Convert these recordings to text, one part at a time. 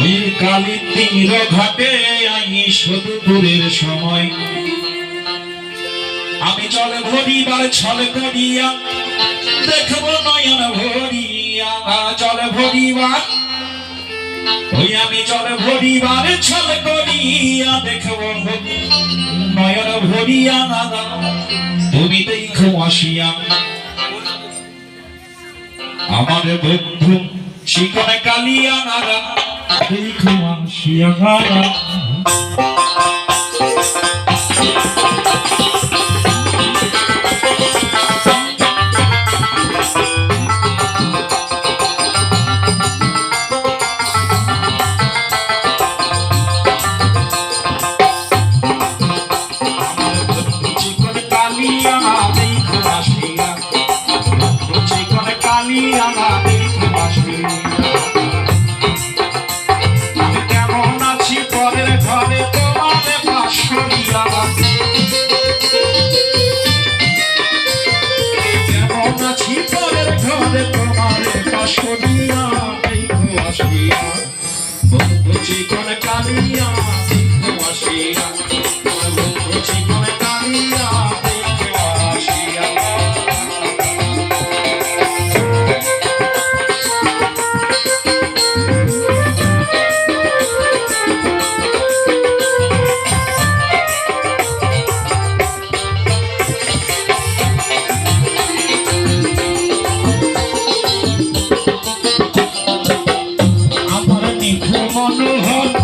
ওই কালী তীর ঘাটে আমি সদুপুরের সময়। আমি চল ভরিবার ছল করিয়া, দেখব নয়ন ভরিয়া। চল ভরিবার, ওই আমি চল ভরিবার ছল করিয়া, দেখব নয়ন ভরিয়া তুমি দেখো আসিয়া। আমার বন্ধু শিখনে কালিয়ানারা দেখলাম শিয়ানারা Italiana. জীবন কালিয়া তোমার শ্রীরাম তোমার জীবন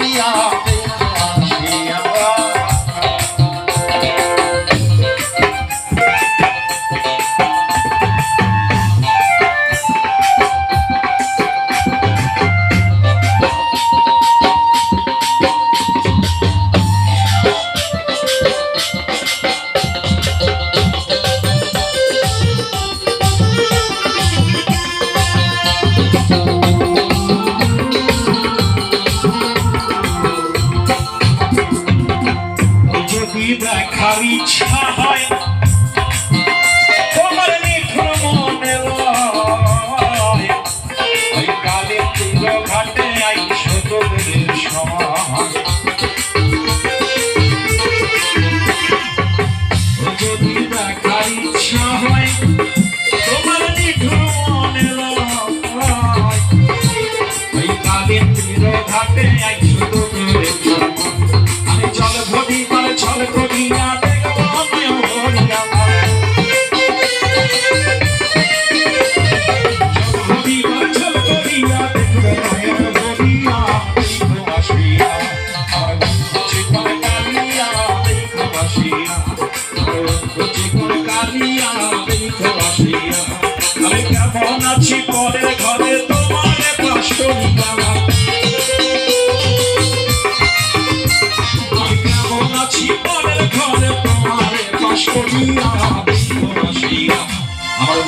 মিয়া ঘাটে আমি চল ঘটি তাহলে চল ঘটি না আমি কেমন আছি পরে ঘরে, তোমার কষ্ট করিয়া বিশ্ববাসীরা আমার